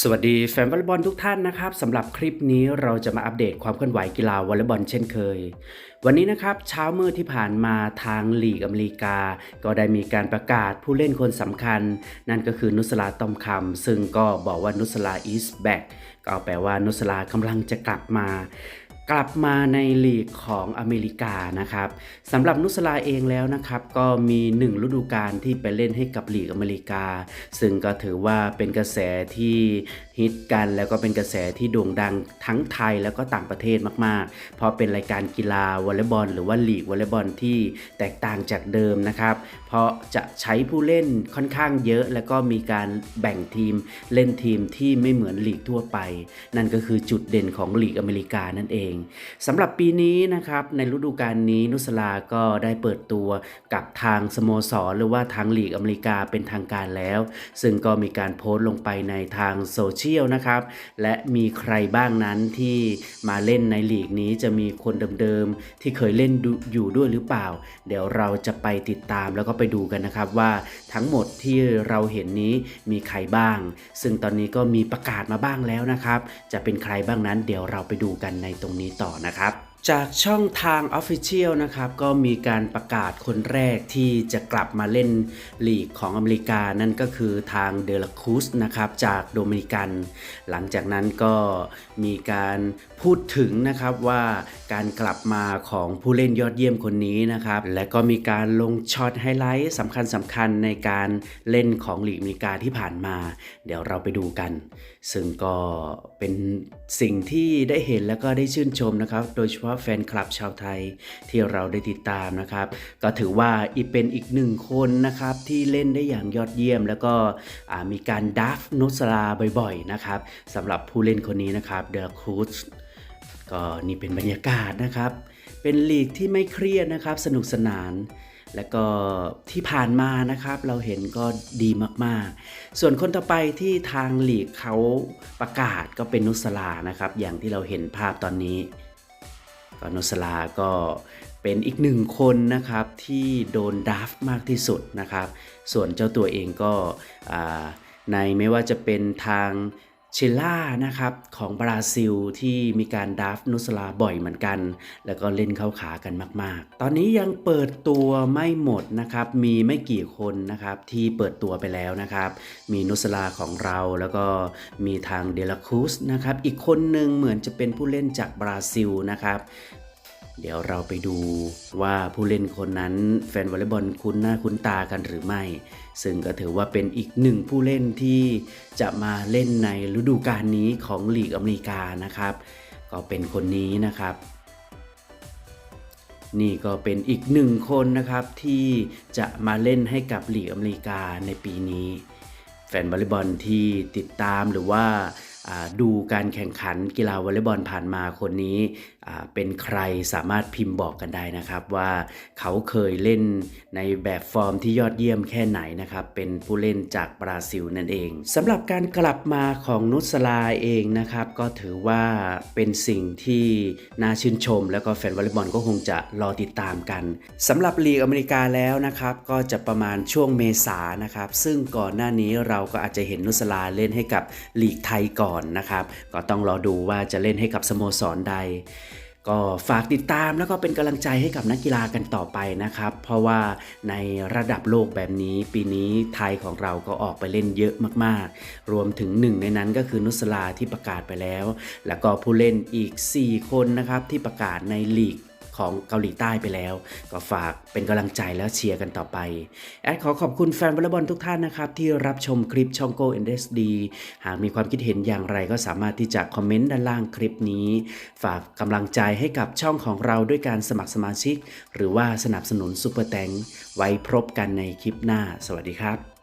สวัสดีแฟนวอลเลย์บอลทุกท่านนะครับสำหรับคลิปนี้เราจะมาอัปเดตความเคลื่อนไหวกีฬาวอลเลย์บอลเช่นเคย วันนี้นะครับเช้ามืดที่ผ่านมาทางลีกอเมริกา ก็ได้มีการประกาศผู้เล่นคนสำคัญ นั่นก็คือนุสลาตอมคำซึ่งก็บอกว่านุสลาอีสแบ็กก็แปลว่านุสลากำลังจะกลับมา กลับมาในลีกของอเมริกานะครับสำหรับนุสลาเองแล้วนะครับ ก็มีหนึ่งฤดูกาลที่ไปเล่นให้กับลีกอเมริกา ซึ่งก็ถือว่าเป็นกระแสที่ฮิตกันแล้วก็เป็นกระแสที่โด่งดังทั้งไทยแล้วก็ต่างประเทศมากๆ เพราะเป็นรายการกีฬาวอลเลย์บอล หรือว่าลีกวอลเลย์บอลที่แตกต่างจากเดิมนะครับ เพราะจะใช้ผู้เล่นค่อนข้างเยอะ แล้วก็มีการแบ่งทีมเล่นทีมที่ไม่เหมือนลีกทั่วไป นั่นก็คือจุดเด่นของลีกอเมริกานั่นเองสำหรับปีนี้นะครับในฤดูกาลนี้นุสลาก็ได้เปิดตัวกับทางสโมสรหรือว่าทางลีกอเมริกาเป็นทางการแล้ว ซึ่งก็มีการโพสต์ลงไปในทางโซเชียลนะครับ และมีใครบ้างนั้นที่มาเล่นในลีกนี้จะมีคนเดิมๆ ที่เคยเล่นอยู่ด้วยหรือเปล่า เดี๋ยวเราจะไปติดตามแล้วก็ไปดูกันนะครับว่าทั้งหมดที่เราเห็นนี้มีใครบ้าง ซึ่งตอนนี้ก็มีประกาศมาบ้างแล้วนะครับ จะเป็นใครบ้างนั้นเดี๋ยวเราไปดูกันในตรงนี้ต่อนะครับ จากช่องทาง Official นะครับ ก็มีการประกาศคนแรกที่จะกลับมาเล่นลีกของอเมริกานั่นก็คือทางเดลคูสนะครับ จากโดมินิกัน หลังจากนั้นก็มีการพูดถึงนะครับว่าการกลับมาของผู้เล่นยอดเยี่ยมคนนี้นะครับ และก็มีการลงช็อตไฮไลท์สำคัญสำคัญในการเล่นของลีกอเมริกาที่ผ่านมา เดี๋ยวเราไปดูกัน ซึ่งก็เป็นสิ่งที่ได้เห็นแล้วก็ได้ชื่นชมนะครับ โดยเฉพาะแฟนคลับชาวไทยที่เราได้ติดตามนะครับ ก็ถือว่าอีเป็นอีกหนึ่งคนนะครับที่เล่นได้อย่างยอดเยี่ยม แล้วก็มีการดัฟนุสลาบ่อยๆนะครับสำหรับผู้เล่นคนนี้นะครับเดลคูสก็นี่เป็นบรรยากาศนะครับ เป็นลีกที่ไม่เครียดนะครับ สนุกสนานและก็ที่ผ่านมานะครับเราเห็นก็ดีมากๆ ส่วนคนต่อไปที่ทางหลีกเขาประกาศก็เป็นนุสลานะครับ อย่างที่เราเห็นภาพตอนนี้ ก็นุสลาก็เป็นอีกหนึ่งคนนะครับที่โดนดัฟมากที่สุดนะครับ ส่วนเจ้าตัวเองก็ในไม่ว่าจะเป็นทาง เชลล่านะครับของบราซิลที่มีการดัฟนุสลาบ่อยเหมือนกัน แล้วก็เล่นเข้าขากันมาก ๆ ตอนนี้ยังเปิดตัวไม่หมดนะครับ มีไม่กี่คนนะครับที่เปิดตัวไปแล้วนะครับ มีนุสลาของเราแล้วก็มีทางเดลคูสนะครับ อีกคนหนึ่งเหมือนจะเป็นผู้เล่นจากบราซิลนะครับ เดี๋ยวเราไปดูว่าผู้เล่นคนนั้นแฟนวอลเลย์บอลคุ้นหน้าคุ้นตากันหรือไม่ ซึ่งก็ถือว่าเป็นอีกหนึ่งผู้เล่นที่จะมาเล่นในฤดูกาลนี้ของลีกอเมริกานะครับ ก็เป็นคนนี้นะครับ นี่ก็เป็นอีกหนึ่งคนนะครับที่จะมาเล่นให้กับลีกอเมริกาในปีนี้ แฟนวอลเลย์บอลที่ติดตามหรือว่าอ่า ดูการแข่งขันกีฬาวอลเลย์บอลผ่านมาคนนี้เป็นใครสามารถพิมพ์บอกกันได้นะครับ ว่าเขาเคยเล่นในแบบฟอร์มที่ยอดเยี่ยมแค่ไหนนะครับ เป็นผู้เล่นจากบราซิลนั่นเองสำหรับการกลับมาของนุสลาเองนะครับ ก็ถือว่าเป็นสิ่งที่น่าชื่นชม แล้วก็แฟนวอลเลย์บอลก็คงจะรอติดตามกันสำหรับลีกอเมริกาแล้วนะครับก็จะประมาณช่วงเมษานะครับ ซึ่งก่อนหน้านี้เราก็อาจจะเห็นนุสลาเล่นให้กับลีกไทยก่อนนะครับ ก็ต้องรอดูว่าจะเล่นให้กับสโมสรใด ก็ฝากติดตามแล้วก็เป็นกำลังใจให้กับนักกีฬากันต่อไปนะครับ เพราะว่าในระดับโลกแบบนี้ปีนี้ไทยของเราก็ออกไปเล่นเยอะมากๆ รวมถึงหนึ่งในนั้นก็คือนุสลาที่ประกาศไปแล้ว แล้วก็ผู้เล่นอีก 4 คนนะครับที่ประกาศในลีก ของเกาหลีใต้ไปแล้ว ก็ฝากเป็นกำลังใจแล้วเชียร์กันต่อไป แอดขอขอบคุณแฟนวอลเลย์บอลทุกท่านนะครับ ที่รับชมคลิปช่อง Go NSD หากมีความคิดเห็นอย่างไรก็สามารถที่จะคอมเมนต์ด้านล่างคลิปนี้ ฝากกำลังใจให้กับช่องของเราด้วยการสมัครสมาชิก หรือว่าสนับสนุนซุปเปอร์แตงไว้พบกันในคลิปหน้า สวัสดีครับ